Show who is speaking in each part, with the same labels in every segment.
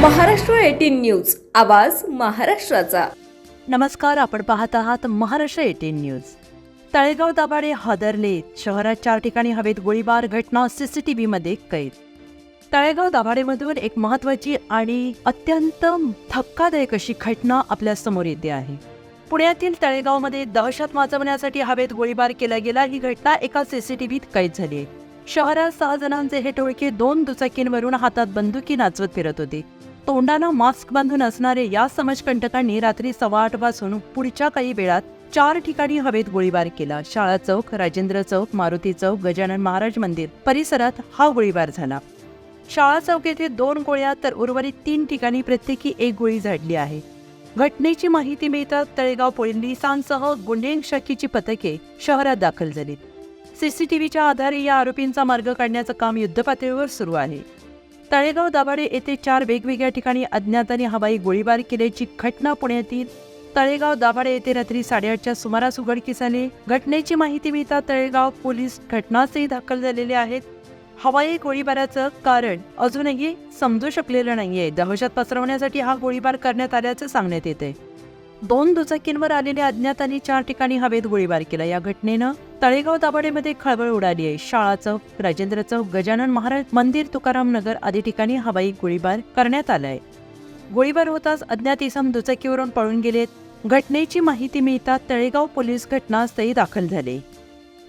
Speaker 1: Maharashtra eighteen news. आवाज महाराष्ट्राचा.
Speaker 2: नमस्कार आपण पाहत आहात महाराष्ट्र एटीन न्यूज. तळेगाव दाभाडे हादरले. शहरात चार ठिकाणी हवेत गोळीबार घटना सीसीटीव्हीमध्ये कैद. तळेगाव दाभाडेमधून एक महत्वाची आणि अत्यंत धक्कादायक अशी घटना आपल्यासमोर येते आहे. पुण्यातील तळेगावमध्ये दहशत माजवण्यासाठी हवेत गोळीबार केला गेला. ही घटना एका सीसीटीव्हीत कैद झाली आहे. शहरात सहा जणांचे हे टोळके दोन दुचाकींवरून हातात बंदुकी नाचवत फिरत होते. तोंडाला मास्क बांधून असणारे या समजकंटकांनी रात्री सव्वा आठपासून पुढच्या काही वेळात चार ठिकाणी हवेत गोळीबार केला. शाळा चौक राजेंद्र चौक मारुती चौक गजानन महाराज मंदिर परिसरात हा गोळीबार झाला. शाळा चौक येथे दोन गोळ्या तर उर्वरित तीन ठिकाणी प्रत्येकी एक गोळी झाडली आहे. घटनेची माहिती मिळताच तळेगाव पोलिसांसह गुन्हे शाखेची पथके शहरात दाखल झाली सीसीटीव्हीच्या आधारे या आरोपींचा मार्ग काढण्याचं काम युद्धपातळीवर सुरू आहे. तळेगाव दाभाडे येथे चार वेगवेगळ्या ठिकाणी अज्ञातांनी हवाई गोळीबार केल्याची घटना पुण्यातील तळेगाव दाभाडे येथे रात्री साडेआठच्या सुमारास उघडकीस आली घटनेची माहिती मिळता तळेगाव पोलीस घटनास्थळी दाखल झालेले आहेत. हवाई गोळीबाराचं कारण अजूनही समजू शकलेलं नाहीये. दहशत पसरवण्यासाठी हा गोळीबार करण्यात आल्याचं सांगण्यात येते दोन दुचाकींवर आलेल्या अज्ञातांनी चार ठिकाणी हवेत गोळीबार केला. या घटनेनं तळेगाव दाभाडेमध्ये खळबळ उडाली आहे. शाळा चौक राजेंद्र चौक गजानन महाराज मंदिर तुकाराम नगर आदी ठिकाणी हवाई गोळीबार करण्यात आलाय. गोळीबार होताच अज्ञात इसम दुचाकीवरून पळून गेलेत घटनेची माहिती मिळताच तळेगाव पोलीस घटनास्थळी दाखल झाले.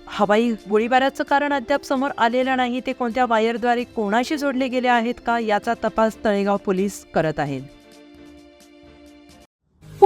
Speaker 2: हवाई गोळीबाराचं कारण अद्याप समोर आलेलं नाही. ते कोणत्या वायरद्वारे कोणाशी जोडले गेले आहेत का याचा तपास तळेगाव पोलीस करत आहेत.